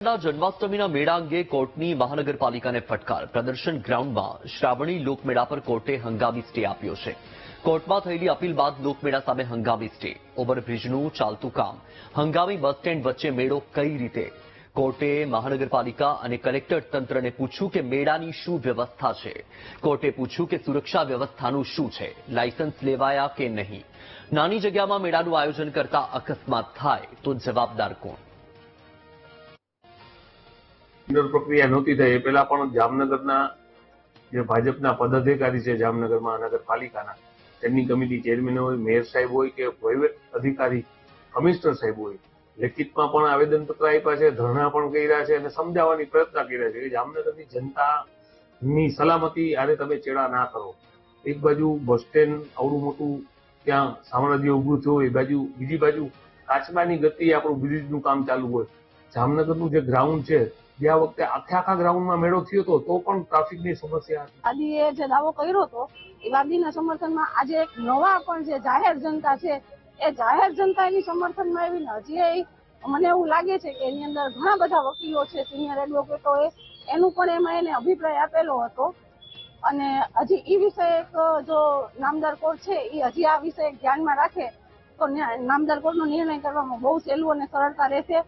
જન્માષ્ટમીના મેળા અંગે કોર્ટની મહાનગરપાલિકાને ફટકાર. પ્રદર્શન ગ્રાઉન્ડમાં શ્રાવણી લોકમેળા પર કોર્ટે હંગામી સ્ટે આપ્યો છે. કોર્ટમાં થયેલી અપીલ બાદ લોકમેળા સામે હંગામી સ્ટે. ઓવરબ્રિજનું ચાલતું કામ. હંગામી બસ સ્ટેન્ડ વચ્ચે મેળો કઈ રીતે? કોર્ટે મહાનગરપાલિકા અને કલેક્ટર તંત્રને પૂછ્યું કે મેળાની શું વ્યવસ્થા છે? કોર્ટે પૂછ્યું કે સુરક્ષા વ્યવસ્થાનું શું છે? લાયસન્સ લેવાયા કે નહીં? નાની જગ્યામાં મેળાનું આયોજન કરતા અકસ્માત થાય તો જવાબદાર કોણ? ટેન્ડર પ્રક્રિયા નહોતી થઈ. એ પહેલા પણ જામનગરના જે ભાજપના પદાધિકારી છે જામનગર મહાનગરપાલિકાના તેમની કમિટી ચેરમેન હોય, મેયર સાહેબ હોય કે વહીવટ અધિકારી, કમિશનર સાહેબ હોય, લેખિતમાં પણ આવેદનપત્ર આપ્યા છે, ધરણા પણ કર્યા છે અને સમજાવવાની પ્રયત્ન કર્યા છે કે જામનગરની જનતાની સલામતી આને તમે ચેડા ના કરો. એક બાજુ બસ સ્ટેન્ડ આવડું મોટું, ત્યાં સામ્રાજ્ય ઉભું થયું, એ બાજુ બીજી બાજુ કાચબાની ગતિ આપણું બ્રિજનું કામ ચાલુ હોય. જામનગરનું જે ગ્રાઉન્ડ છે ગયા વખતે આખે આખા ગ્રાઉન્ડમાં મેળો થયો હતો, તો પણ ટ્રાફિકની સમસ્યા હતી. વાદીએ જે દાવો કર્યો હતો, એ વાદીના સમર્થનમાં આજે એક નવા પણ જે જાહેર જનતા છે, એ જાહેર જનતા એની સમર્થનમાં આવીને હજી મને એવું લાગે છે કે એની અંદર ઘણા બધા વકીલો છે સિનિયર એડવોકેટોએ એનું પણ એમાં એને અભિપ્રાય આપેલો હતો. અને હજી એ વિષય એક જો નામદાર કોર્ટ છે એ હજી આ વિષય ધ્યાનમાં રાખે, તો નામદાર કોર્ટનો નિર્ણય કરવામાં બહુ સહેલું અને સરળતા રહેશે.